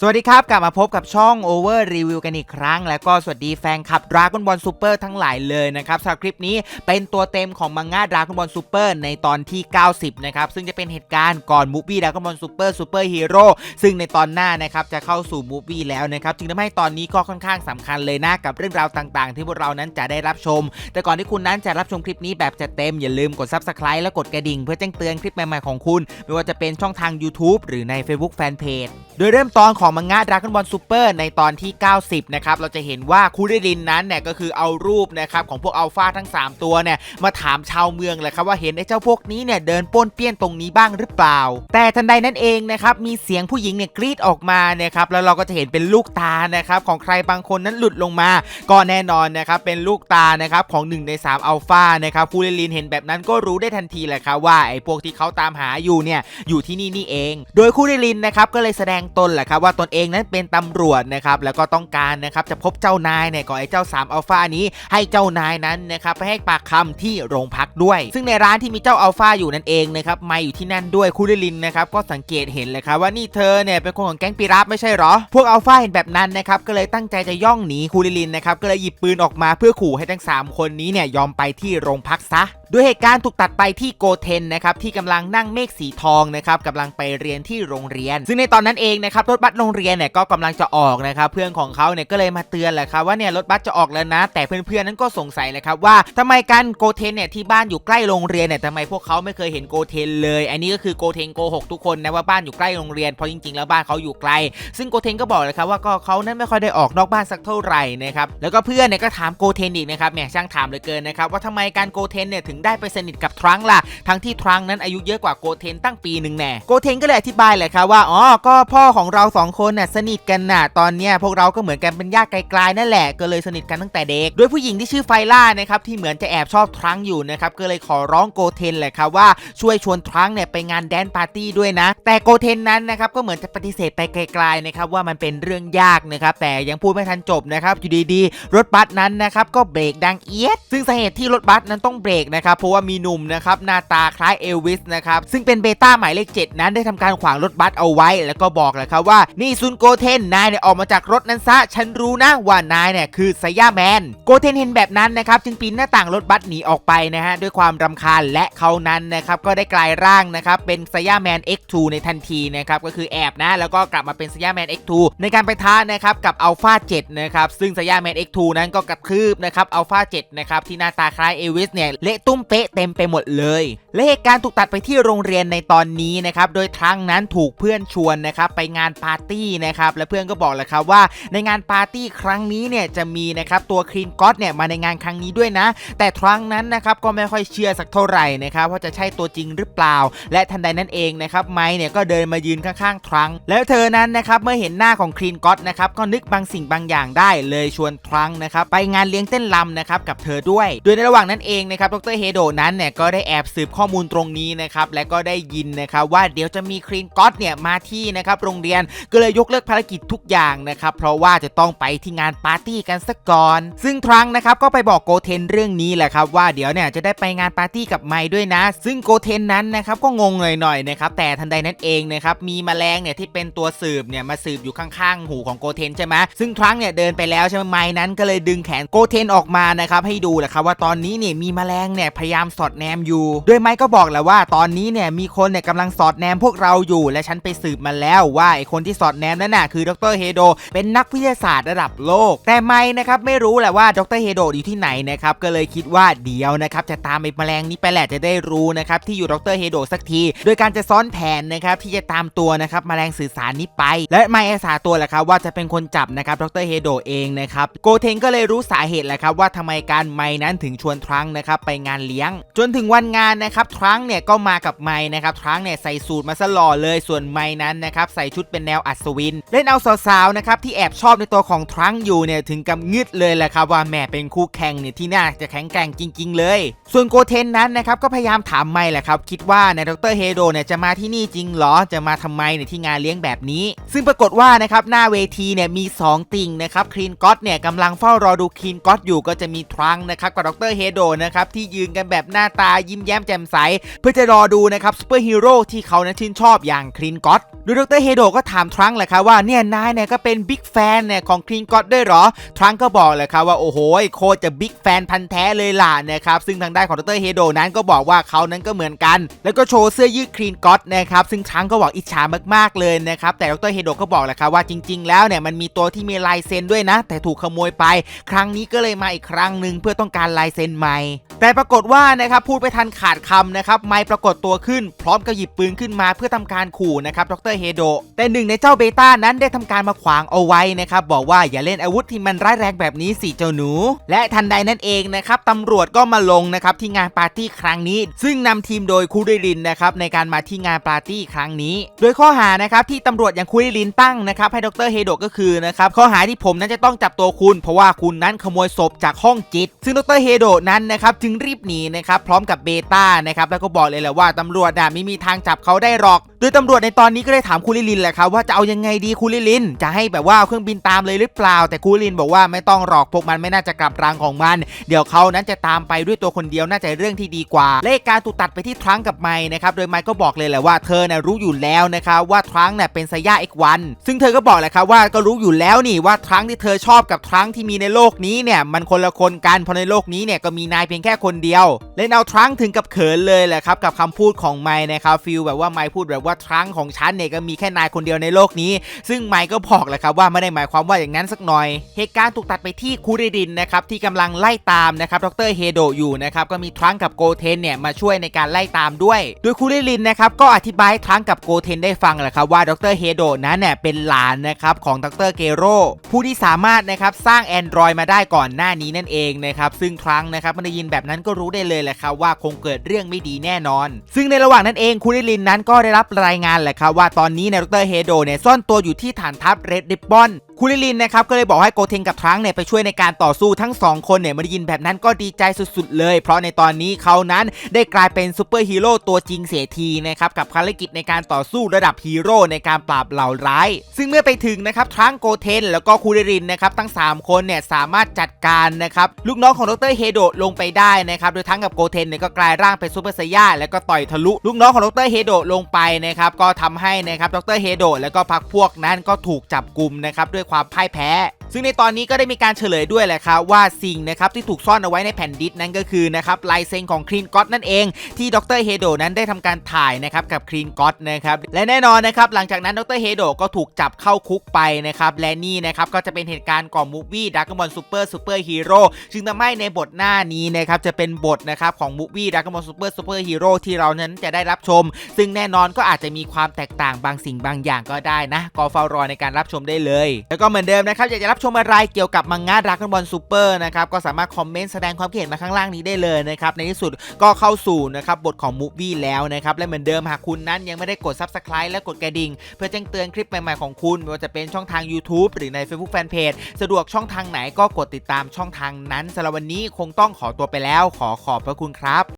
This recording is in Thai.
สวัสดีครับ กลับมาพบกับช่อง Over Review กันอีกครั้ง แล้วก็สวัสดีแฟนคลับ Dragon Ball Super ทั้งหลายเลยนะครับสำหรับคลิปนี้เป็นตัวเต็มของมังงะ Dragon Ball Super ในตอนที่ 90 นะครับ ซึ่งจะเป็นเหตุการณ์ก่อนมูฟวี่ Dragon Ball Super Super Hero ซึ่งในตอนหน้านะครับจะเข้าสู่มูฟวี่แล้วนะครับ จึงทำให้ตอนนี้ก็ค่อนข้างสำคัญเลยนะ กับเรื่องราวต่างๆ ที่พวกเรานั้นจะได้รับชม แต่ก่อนที่คุณนั้นจะรับชมคลิปนี้แบบจะเต็มอย่าลืมกด Subscribe และกดกระดิ่ง เพื่อแจ้งเตือนคลิปใหม่ๆของคุณ ไม่ว่าจะเป็นช่องทาง YouTube หรือใน Facebook Fanpage โดยเริ่มตอนของของมังงะ Dragon Ball Super ในตอนที่ 90 นะครับ เราจะเห็นว่าคูเรรินนั้นเนี่ยก็คือเอารูปนะครับของพวกอัลฟาทั้ง 3 ตัวเนี่ยมาถามชาวเมืองเลยครับว่าเห็นไอ้เจ้าพวกนี้เนี่ยเดินป้นเปี้ยนตรงนี้บ้างหรือเปล่า แต่ทันใดนั้นเองนะครับมีเสียงผู้หญิงเนี่ยกรีดออกมานะครับแล้วเราก็จะเห็นเป็นลูกตานะครับของใครบางคนนั้นหลุดลงมา ก็แน่นอนนะครับเป็นลูกตานะครับของ 1 ใน 3 อัลฟานะครับคูเรลินเห็นแบบนั้นก็รู้ได้ทันทีแหละครับว่าไอ้พวกที่เขาตามหาอยู่เนี่ยอยู่ที่นี่นี่เอง โดยคูเรลินนะครับก็เลยแสดงตนแหละครับว่าตนเองนั้นเป็นตำรวจนะครับแล้วก็ต้องการนะครับจะพบเจ้านายเนี่ยก่อนไอ้เจ้า3อัลฟานี้ให้เจ้านายนั้นนะครับไปให้ปากคำที่โรงพักด้วย ซึ่งในร้านที่มีเจ้าอัลฟาอยู่นั่นเองนะครับมาอยู่ที่นั่นด้วยคูเรลินนะครับก็สังเกตเห็นเลยครับว่านี่เธอเนี่ยเป็นคนของแก๊งปิราบไม่ใช่หรอ พวกอัลฟาเห็นแบบนั้นนะครับก็เลยตั้งใจจะย่องหนีคูเรลินนะครับก็เลยหยิบปืนออกมาเพื่อขู่ให้ทั้ง 3 คนนี้เนี่ยยอมไปที่โรงพักซะด้วยเหตุการณ์ถูกตัดไปที่โกเทนนะครับที่กำลังนั่งเมฆสีทองนะครับกำลังไปเรียนที่โรงเรียน ซึ่งในตอนนั้นเองนะครับรถบัสโรรงเรียนเนี่ยก็กำลังจะออกนะครับเพื่อนของเขาเนี่ยก็เลยมาเตือนแหละครับว่าเนี่ยรถบัสจะออกแล้วนะ แต่เพื่อนๆนั้นก็สงสัยเลยครับว่าทำไมกันโกเทนเนี่ยที่บ้านอยู่ใกล้โรงเรียนเนี่ยทำไมพวกเขาไม่เคยเห็นโกเทนเลย อันนี้ก็คือโกเทนโกหกทุกคนนะว่าบ้านอยู่ใกล้โรงเรียนเพราะจริงๆแล้วบ้านเขาอยู่ไกล ซึ่งโกเทนก็บอกเลยครับว่าก็เขานั้นไม่ค่อยได้ออกนอกบ้านสักเท่าไหร่นะครับแล้วก็เพื่อนเนี่ยก็ถามโกเทนอีกนะครับแหมช่างถามเลยเกินนะครับว่าทำไมการโกเทนเนี่ยถึงได้ไปสนิทกับทรังล่ะทั้งที่ทรังนั้นอายุเยอะกว่าโกเทนตั้งปีหนึ่งแน่โกเทนก็เลยอธิบายเลยครับว่าอ๋อก็พ่อของเราสองคนน่ะสนิทกันน่ะตอนเนี้ยพวกเราก็เหมือนกันเป็นญาติไกลๆนั่นแหละก็เลยสนิทกันตั้งแต่เด็กด้วยผู้หญิงที่ชื่อไฟล่านะครับที่เหมือนจะแอบชอบทรังอยู่นะครับก็เลยขอร้องโกเทนเลยครับว่าช่วยชวนทรังเนี่ยไปงานแดนปาร์ตี้ด้วยนะ แต่โกเทนนั้นนะครับก็เหมือนจะปฏิเสธไปไกลๆนะครับว่ามันเป็นเรื่องยากนะครับแต่ยังพูดไม่ทันจบนะครับอยู่ดีๆ รถบัสนั้นนะครับก็เบรกดังเอียด ซึ่งสาเหตุที่รถบัสนั้นต้องเบรกนะครับเพราะว่ามีหนุ่มนะครับหน้าตาคล้ายเอลวิสนะครับซึ่งเป็นเบต้าหมายเลข7นั้นได้ทำการขวางรถบัสเอาไว้ แล้วก็บอกเลยครับว่านี่ซุนโกเทนนายเนี่ยออกมาจากรถนั้นซะ ฉันรู้นะว่านายเนี่ยคือไซย่าแมน โกเทนเห็นแบบนั้นนะครับจึงปีนหน้าต่างรถบัสหนีออกไปนะฮะด้วยความรำคาญและเขานั้นนะครับก็ได้กลายร่างนะครับเป็นไซย่าแมน X2 ในทันทีนะครับก็คือแอบนะแล้วก็กลับมาเป็นไซย่าแมน X2 ในการไปท้านะครับกับอัลฟา7นะครับซึ่งไซย่าแมน X2 นั้นก็กระทืบนะครับอัลฟา7นะครับที่หน้าตาคล้ายเอวิสเนี่ยเละตุ้มเป๊ะเต็มไปหมดเลย และเหตุการณ์ถูกตัดไปที่โรงเรียนในตอนนี้นะครับโดยทรังนั้นถูกเพื่อนชวนนะครับไปงานปาร์ตี้นะครับและเพื่อนก็บอกเลยครับว่าในงานปาร์ตี้ครั้งนี้เนี่ยจะมีนะครับตัวครีนก็อตเนี่ยมาในงานครั้งนี้ด้วยนะ แต่ทรังนั้นนะครับก็ไม่ค่อยเชื่อสักเท่าไหร่นะครับว่าจะใช่ตัวจริงหรือเปล่า และทันใดนั้นเองนะครับไมค์เนี่ยก็เดินมายืนข้างๆทรัง แล้วเธอนั้นนะครับเมื่อเห็นหน้าของครีนก็อตนะครับก็นึกบางสิ่งบางอย่างได้เลยชวนทรังนะครับไปงานเลี้ยงเต้นรำนะครับกับเธอด้วย โดยในระหว่างนั้นเองนะครับดรเฮโดนั้นเนี่ยก็ได้แอบสืบข้อมูลตรงนี้นะครับและก็ได้ยินนะครับว่าเดี๋ยวจะมีครีนก็อตเนี่ยมาที่นะครับโรงเรียนก็เลยยกเลิกภารกิจทุกอย่างนะครับ เพราะว่าจะต้องไปที่งานปาร์ตี้กันสักก่อน ซึ่งทรังนะครับก็ไปบอกโกเทนเรื่องนี้แหละครับว่าเดี๋ยวเนี่ยจะได้ไปงานปาร์ตี้กับไมค์ด้วยนะ ซึ่งโกเทนนั้นนะครับก็งงหน่อยๆนะครับแต่ทันใดนั้นเองนะครับมีแมลงเนี่ยที่เป็นตัวสืบเนี่ยมาสืบอยู่ข้างๆ หูของโกเทนใช่ไหมซึ่งทรังเนี่ยเดินไปแล้วใช่ไหมไมค์นั้นก็เลยดึงแขนโกเทนออกมานะครับให้ดูแหละครับว่าตอนนี้เนี่ยมีแมลงเนี่ยพยายามสอดแนมอยู่โดยไมค์ก็บอกแหละว่าตอนนี้เนี่ยมีคนเนี่ยกำลังสอดแนมพวกเราอยู่ และฉันไปสืบมาแล้วว่าไอคนที่สอดแนมนั่นน่ะคือดรเฮโดเป็นนักวิทยาศาสตร์ระดับโลก แต่ไมค์นะครับไม่รู้แหละว่าดรเฮโดอยู่ที่ไหนนะครับก็เลยคิดว่าเดียวนะครับจะตามไอ้แมลงนี้ไปแหละจะได้รู้นะครับที่อยู่ดรเฮโดสักที โดยการจะซ้อนแผนนะครับที่จะตามตัวนะครับแมลงสื่อสารนี้ไป และไมค์อาสาตัวแหละครับว่าจะเป็นคนจับนะครับดรเฮโดเองนะครับโกเทงก็เลยรู้สาเหตุแหละครับว่าทำไมการไมค์นั้นถึงชวนทรังนะครับไปงานเลี้ยง จนถึงวันงานนะครับทรังเนี่ยก็มากับไมค์นะครับทรังเนี่ยใส่สูตรมาซะหล่อเลยส่วนไมนั้นนะครับใส่ชุดเป็นแนวอัศวิน เล่นเอาสาวๆนะครับที่แอบชอบในตัวของทรังอยู่เนี่ยถึงกับงึดเลยแหละครับว่าแหม่เป็นคู่แข่งเนี่ยที่น่าจะแข็งแกร่งจริง ๆ เลย ส่วนโกเทนนั้นนะครับก็พยายามถามไมค์แหละครับคิดว่าในดรเฮโดเนี่ยจะมาที่นี่จริงเหรอจะมาทำไมในที่งานเลี้ยงแบบนี้ ซึ่งปรากฏว่านะครับหน้าเวทีเนี่ยมี 2 ติ่งนะครับคลีนก็อตเนี่ยกำลังเฝ้ารอดูคลีนก็อตอยู่ก็จะมีทรังนะครับกับดรเฮโดนะครับที่ยืนกันแบบหน้าตายิ้มแย้มแจ่มใส เพื่อจะรอดูนะครับซูเปอร์ฮีโร่ที่เขานั้นชื่นชอบอย่างคลีนก็อตโดยดรเฮโดก็ถามทรังก์แหละครับว่าเนี่ยนายเนี่ยก็เป็นบิ๊กแฟนเนี่ยของคลีนก็อตด้วยหรอ ทรังก็บอกเลยครับว่าโอ้โหโคจะบิ๊กแฟนพันธ์แท้เลยล่ะนะครับซึ่งทางด้านของดรเฮโดนั้นก็บอกว่าเขานั้นก็เหมือนกัน แล้วก็โชว์เสื้อยืดคลีนก็อตนะครับซึ่งทรังก็บอกอิจฉามากๆเลยนะครับแต่ดรเฮโดก็บอกแหละครับว่าจริง ๆ แล้วเนี่ยมันมีตัวที่มีลายเซ็นด้วยนะ แต่ถูกขโมยไป ครั้งนี้ก็เลยมาอีกครั้งหนึ่งเพื่อต้องการลายเซ็นใหม่ แต่ปรากฏว่านะครับพูดไปทันขาดคำนะครับไม่ปรากฏตัวขึ้น พร้อมกับหยิบปืนขึ้นมาเพื่อทำการขู่นะครับดรเฮโดแต่หนึ่งในเจ้าเบต้านั้นได้ทำการมาขวางเอาไว้นะครับบอกว่าอย่าเล่นอาวุธที่มันร้ายแรงแบบนี้สิเจ้าหนู และทันใดนั่นเองนะครับตำรวจก็มาลงนะครับที่งานปาร์ตี้ครั้งนี้ ซึ่งนำทีมโดยคูริลินนะครับในการมาที่งานปาร์ตี้ครั้งนี้ โดยข้อหานะครับที่ตำรวจอย่างคูริลินตั้งนะครับให้ดรเฮโดก็คือนะครับข้อหาที่ผมนั้นจะต้องจับตัวคุณ เพราะว่าคุณนั้นขโมยศพจากห้องจิต ซึ่งดรเฮโดนั้นนะครับจึงรีบหนีนะครับพร้อมกับเบต้านะครับแล้วก็บอกเลยแหละว่าตำรวจน่ะไม่มีทางจับเขาได้หรอก โดยตำรวจในตอนนี้ก็ได้ถามคูริลินแหละครับว่าจะเอายังไงดีคูริลิน จะให้แบบว่าเครื่องบินตามเลยหรือเปล่า แต่คูริลินบอกว่าไม่ต้องหรอกพวกมันไม่น่าจะกลับรังของมัน เดี๋ยวเขานั้นจะตามไปด้วยตัวคนเดียวน่าจะเรื่องที่ดีกว่า เลขการถูกตัดไปที่ทรังกับไมค์นะครับโดยไมค์ก็บอกเลยแหละว่าเธอน่ะรู้อยู่แล้วนะครับว่าทรังก์น่ะเป็นสยาเอกวันซึ่งเธอก็บอกแหละครับว่าก็รู้อยู่แล้วนี่ว่าทรังที่เธอชอบกับทรังที่มีในโลกนี้เนี่ยมันคนละคนกันเพราะในโลกนี้เนี่ยก็มีนายเพียงแค่คนเดียวเล่นเอาทรังถึงกับเขินเลยแหละครับกับคำพูดของไมค์นะครับฟีลแบบว่าไมค์พูดแบบว่าทรังของฉันเนี่ยก็มีแค่นายคนเดียวในโลกนี้ ซึ่งไมค์ก็บอกแหละครับว่าไม่ได้หมายความว่าอย่างนั้นสักหน่อย เหตุการณ์ถูกตัดไปที่คูริดินนะครับที่กำลังไล่ตามนะครับดรเฮโดอยู่นะครับก็มีทรังกับโกเทนเนี่ยมาช่วยในการไล่ตามด้วย โดยคูริลินนะครับก็อธิบายให้ทรังกับโกเทนได้ฟังแหละครับว่าดรเฮโดนั้นเนี่ยเป็นหลานนะครับของดรเกโรผู้ที่สามารถนะครับสร้าง Android มาได้ก่อนหน้านี้นั่นเองนะครับซึ่งทรังนะครับมันได้ยินแบบนั้นก็รู้ได้เลยแหละครับว่าคงเกิดเรื่องไม่ดีแน่นอน ซึ่งในระหว่างนั้นเองคูริลินนั้นก็ได้รับรายงานแหละครับว่าตอนนี้เนยดรเฮโดเนี่ยซ่อนตัวอยู่ที่ฐานทัพเรดดิบบอนคูริลินนะครับก็เลยบอกให้โกเทนกับทรังเนี่ยไปช่วยในการต่อสู้ทั้งสองคนเนี่ยมาได้ยินแบบนั้นก็ดีใจสุดๆเลย เพราะในตอนนี้เขานั้นได้กลายเป็นซูเปอร์ฮีโร่ตัวจริงเสียทีนะครับกับภารกิจในการต่อสู้ระดับฮีโร่ในการปราบเหล่าร้าย ซึ่งเมื่อไปถึงนะครับทรังโกเทน แล้วก็คูริลินนะครับทั้ง 3 คนเนี่ยสามารถจัดการนะครับลูกน้องของดรเฮโดลงไปได้นะครับโดยทั้งกับโกเทนเนี่ยก็กลายร่างเป็นซูเปอร์ไซย่าแล้วก็ต่อยทะลุลูกน้องของดรเฮโดลงไปนะครับก็ทำให้นะครับดรเฮโดแล้วก็พรรคพวกนั้นก็ถูกจับกลุ่มนะครับด้วยความพ่ายแพ้ ซึ่งในตอนนี้ก็ได้มีการเฉลยด้วยแหละครับว่าสิ่งนะครับที่ถูกซ่อนเอาไว้ในแผ่นดิสนั้นก็คือนะครับลายเซ็นของคลีนก็อตนั่นเอง ที่ดรเฮโดนั้นได้ทำการถ่ายนะครับกับคลีนก็อตนะครับและแน่นอนนะครับหลังจากนั้นดรเฮโดก็ถูกจับเข้าคุกไปนะครับและนี่นะครับก็จะเป็นเหตุการณ์ก่อนมูฟวี่ดักบอลซูเปอร์ซูเปอร์ฮีโร่จึงทำให้ในบทหน้านี้นะครับจะเป็นบทนะครับของมูฟวี่ดักบอลซูเปอร์ซูเปอร์ฮีโร่ที่เรานั้นจะได้รับชม ซึ่งแน่นอนก็อาจจะมีความแตกต่างบางสิ่งบางอย่างก็ได้นะก็เฝ้ารอในการรับชมได้เลยแล้วก็เหมือนเดิมนะครับอยากจะรับชมอะไรเกี่ยวกับมังงะดราก้อนบอลซูเปอร์นะครับก็สามารถคอมเมนต์แสดงความคิดเห็นมาข้างล่างนี้ได้เลยนะครับในที่สุดก็เข้าสู่นะครับบทของมูฟวี่แล้วนะครับและเหมือนเดิมหากคุณนั้นยังไม่ได้กด Subscribe และกดกระดิ่ง เพื่อแจ้งเตือนคลิปใหม่ๆของคุณไม่ว่าจะเป็นช่องทาง YouTube หรือใน Facebook Fanpage สะดวกช่องทางไหนก็กดติดตามช่องทางนั้นสำหรับวันนี้คงต้องขอตัวไปแล้ว ขอขอบพระคุณครับ